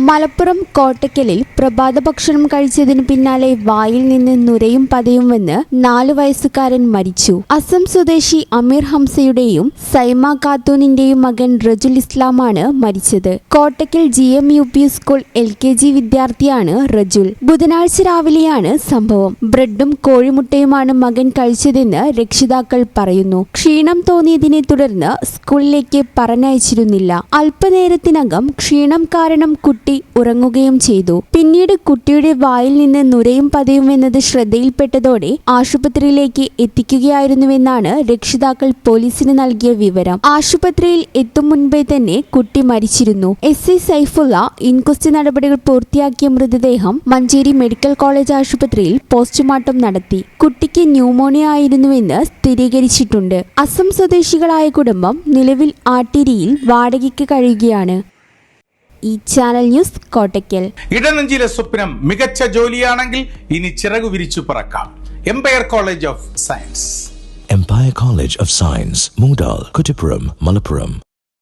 മലപ്പുറം കോട്ടക്കലിൽ പ്രഭാത ഭക്ഷണം കഴിച്ചതിനു പിന്നാലെ വായിൽ നിന്ന് നുരയും പതയും വന്ന് നാലു വയസ്സുകാരൻ മരിച്ചു. അസം സ്വദേശി അമീർ ഹംസയുടെയും സൈമ ഖാത്തൂനിന്റെയും മകൻ റജുൽ ഇസ്ലാമാണ് മരിച്ചത്. Kottakkal G M U P school L K G വിദ്യാർത്ഥിയാണ് റജുൽ. ബുധനാഴ്ച രാവിലെയാണ് സംഭവം. ബ്രെഡും കോഴിമുട്ടയുമാണ് മകൻ കഴിച്ചതെന്ന് രക്ഷിതാക്കൾ പറയുന്നു. ക്ഷീണം തോന്നിയതിനെ തുടർന്ന് സ്കൂളിലേക്ക് പറഞ്ഞയച്ചിരുന്നില്ല. അല്പനേരത്തിനകം ക്ഷീണം കാരണം കുട്ടി ഉറങ്ങുകയും ചെയ്തു. പിന്നീട് കുട്ടിയുടെ വായിൽ നിന്ന് നുരയും പതയും എന്നത് ശ്രദ്ധയിൽപ്പെട്ടതോടെ ആശുപത്രിയിലേക്ക് എത്തിക്കുകയായിരുന്നുവെന്നാണ് രക്ഷിതാക്കൾ പോലീസിന് നൽകിയ വിവരം. ആശുപത്രിയിൽ എത്തും മുൻപേ തന്നെ കുട്ടി മരിച്ചിരുന്നു. എസ് ഐ സൈഫുള്ള ഇൻക്വസ്റ്റ് നടപടികൾ പൂർത്തിയാക്കിയ മൃതദേഹം മഞ്ചേരി മെഡിക്കൽ കോളേജ് ആശുപത്രിയിൽ പോസ്റ്റ്മോർട്ടം നടത്തി. കുട്ടിക്ക് ന്യൂമോണിയ ആയിരുന്നുവെന്ന് സ്ഥിരീകരിച്ചിട്ടുണ്ട്. അസം സ്വദേശികളായ കുടുംബം നിലവിൽ ആട്ടിരിയിൽ വാടകയ്ക്ക് കഴിയുകയാണ്. ഈ ചാനൽ ന്യൂസ് കോട്ടയ്ക്കൽ. ഇടനെഞ്ചിലെ സ്വപ്നം മികച്ച ജോലിയാണെങ്കിൽ ഇനി ചിറകു വിരിച്ചു പറക്കാം. Empire College of Science Empire College of Science Moodal Kuttippuram Malappuram.